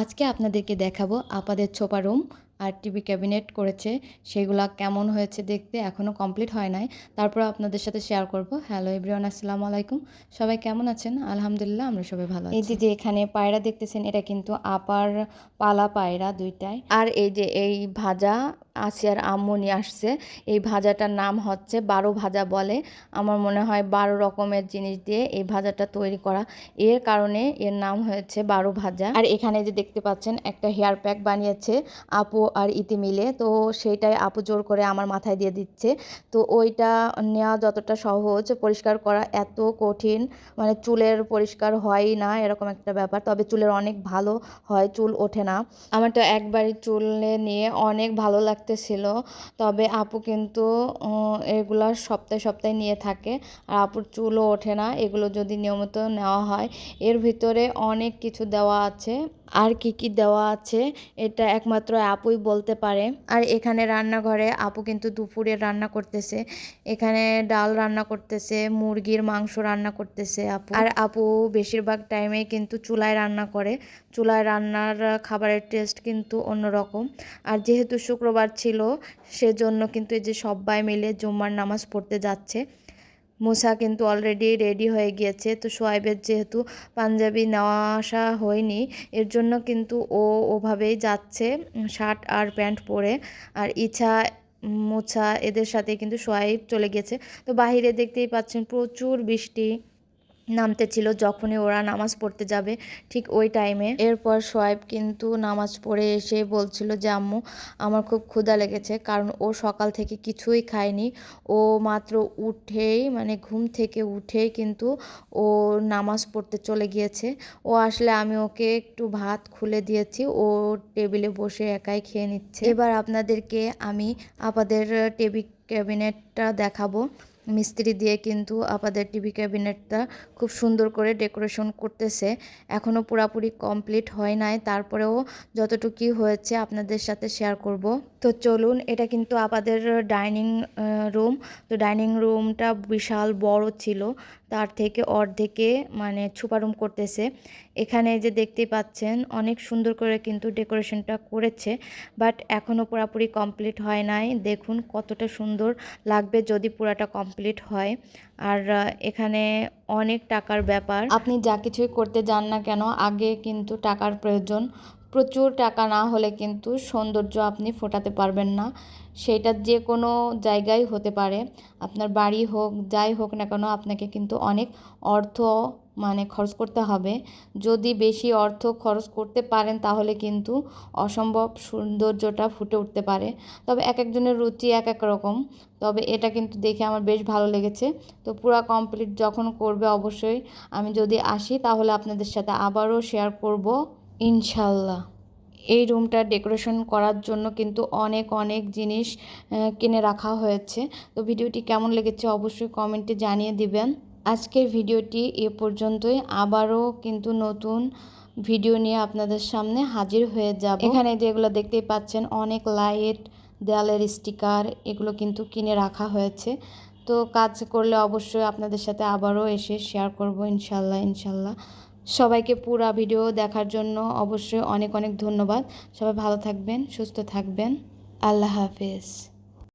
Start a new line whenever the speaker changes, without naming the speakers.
আজকে আপনাদেরকে দেখাবো আপাদের ছোপা রুম আর টিভি ক্যাবিনেট করেছে সেগুলা কেমন হয়েছে দেখতে এখনও কমপ্লিট হয় নাই। তারপর আপনাদের সাথে শেয়ার করব। হ্যালো এভরিওয়ান আসসালামু আলাইকুম। সবাই কেমন আছেন? আলহামদুলিল্লাহ আমরা সবাই ভালো এই যে যে এখানে পায়রা দেখতেছেন এটা কিন্তু আপার পালা পায়রা দুইটাই। আর এই যে এই ভাজা আসিয়ার আম্মু নিয়ে আসছে। এই ভাজাটার নাম হচ্ছে বারো ভাজা বলে। আমার মনে হয় বারো রকমের জিনিস দিয়ে এই ভাজাটা তৈরি করা। এর কারণে এর নাম হয়েছে বারো ভাজা। আর এখানে যে দেখতে পাচ্ছেন একটা হেয়ার প্যাক বানিয়েছে। আপু আর ইতি মিলে তো সেইটাই আপু জোর করে আমার মাথায় দিয়ে দিচ্ছে। তো ওইটা নেওয়া যতটা সহজ, পরিষ্কার করা এত কঠিন মানে চুলের পরিষ্কার হয়ই না এরকম একটা ব্যাপার। তবে চুলের অনেক ভালো হয়, চুল ওঠে না। আমার তো একবারই চুলে নিয়ে অনেক ভালো লাগতেছিল। তবে আপু কিন্তু এগুলা সপ্তাহে সপ্তাহে নিয়ে থাকে। আর আপুর চুলও ওঠে না। এগুলো যদি নিয়মিত নেওয়া হয়, এর ভিতরে অনেক কিছু দেওয়া আছে। আর কি কি দেওয়া আছে, এটা একমাত্র আপুই বলতে পারে। আর এখানে রান্নাঘরে আপু কিন্তু দুপুরে রান্না করতেছে। এখানে ডাল রান্না করতেছে, মুরগির মাংস রান্না করতেছে আপু। আর আপু বেশিরভাগ টাইমে কিন্তু চুলায় রান্না করে। চুলায় রান্নার খাবারের টেস্ট কিন্তু অন্যরকম। আর যেহেতু শুক্রবার ছিল, সেজন্য কিন্তু এই যে সবাই মিলে জুম্মার নামাজ পড়তে যাচ্ছে। মুসা কিন্তু অলরেডি রেডি হয়ে গিয়েছে। তো সোয়াইবের যেহেতু পাঞ্জাবি নেওয়া আসা হয়নি, এর জন্য কিন্তু ও ওভাবেই যাচ্ছে শার্ট আর প্যান্ট পরে। আর ইচ্ছা মোছা এদের সাথে কিন্তু সোয়াইব চলে গেছে তো বাহিরে দেখতেই পাচ্ছেন প্রচুর বৃষ্টি। নামতে ছিল যখনই ওরা নামাজ পড়তে যাবে ঠিক ওই টাইমে এরপর সোয়েব কিন্তু নামাজ পড়ে এসে বলছিল যে, আম্মু, আমার খুব ক্ষুধা লেগেছে কারণ ও সকাল থেকে কিছুই খায়নি। ও মাত্র উঠেই মানে ঘুম থেকে উঠেই কিন্তু ও নামাজ পড়তে চলে গিয়েছে। ও আসলে আমি ওকে একটু ভাত খুলে দিয়েছি, ও টেবিলে বসে একাই খেয়ে নিচ্ছে। এবার আপনাদেরকে আমি আপাদের টেবিল ক্যাবিনেটটা দেখাবো। মিস্ত্রি দিয়ে কিন্তু আপাদের টিভি ক্যাবিনেটটা খুব সুন্দর করে ডেকোরেশন করতেছে। এখনও পুরাপুরি কমপ্লিট হয় নাই। তারপরেও যতটুকু হয়েছে আপনাদের সাথে শেয়ার করব। তো চলুন, এটা কিন্তু আপাদের ডাইনিং রুম তো ডাইনিং রুমটা বিশাল বড় ছিল। তার থেকে অর্ধেকে মানে ছুপারুম করতেছে। এখানে যে দেখতে পাচ্ছেন, অনেক সুন্দর করে কিন্তু ডেকোরেশনটা করেছে, বাট এখনও পুরোপুরি কমপ্লিট হয় নাই। দেখুন কতটা সুন্দর লাগবে যদি পুরাটা কমপ্লিট হয়। আর এখানে অনেক টাকার ব্যাপার। আপনি যা কিছুই করতে যান না কেন, আগে কিন্তু টাকার প্রয়োজন। প্রচুর টাকা না হলে কিন্তু সৌন্দর্য আপনি ফোটাতে পারবেন না। সেটা যে কোনো জায়গায় হতে পারে। আপনার বাড়ি হোক, যাই হোক না কেন আপনাকে কিন্তু অনেক অর্থ মানে খরচ করতে হবে। যদি বেশি অর্থ খরচ করতে পারেন তাহলে কিন্তু অসম্ভব সৌন্দর্যটা ফুটে উঠতে পারে। তবে এক একজনের রুচি এক এক রকম। তবে এটা কিন্তু দেখে আমার বেশ ভালো লেগেছে। তো পুরো কমপ্লিট যখন করবে অবশ্যই আমি যদি আসি তাহলে আপনাদের সাথে আবারও শেয়ার করব। ইনশাল্লাহ। এই রুমটা ডেকোরেশন করার জন্য কিন্তু অনেক অনেক জিনিস কিনে রাখা হয়েছে। তো ভিডিওটি কেমন লেগেছে অবশ্যই কমেন্টে জানিয়ে দিবেন। আজকের ভিডিওটি এ পর্যন্তই। আবারও কিন্তু নতুন ভিডিও নিয়ে আপনাদের সামনে হাজির হয়ে যাব। এখানে যেগুলো দেখতেই পাচ্ছেন, অনেক লাইট, দেয়ালের স্টিকার, এগুলো কিন্তু কিনে রাখা হয়েছে। তো কাজ করলে অবশ্যই আপনাদের সাথে আবারও এসে শেয়ার করব ইনশাল্লাহ ইনশাল্লাহ। সবাইকে পুরা ভিডিও দেখার জন্য অবশ্যই অনেক অনেক ধন্যবাদ। সবাই ভালো থাকবেন, সুস্থ থাকবেন। আল্লাহ হাফেজ।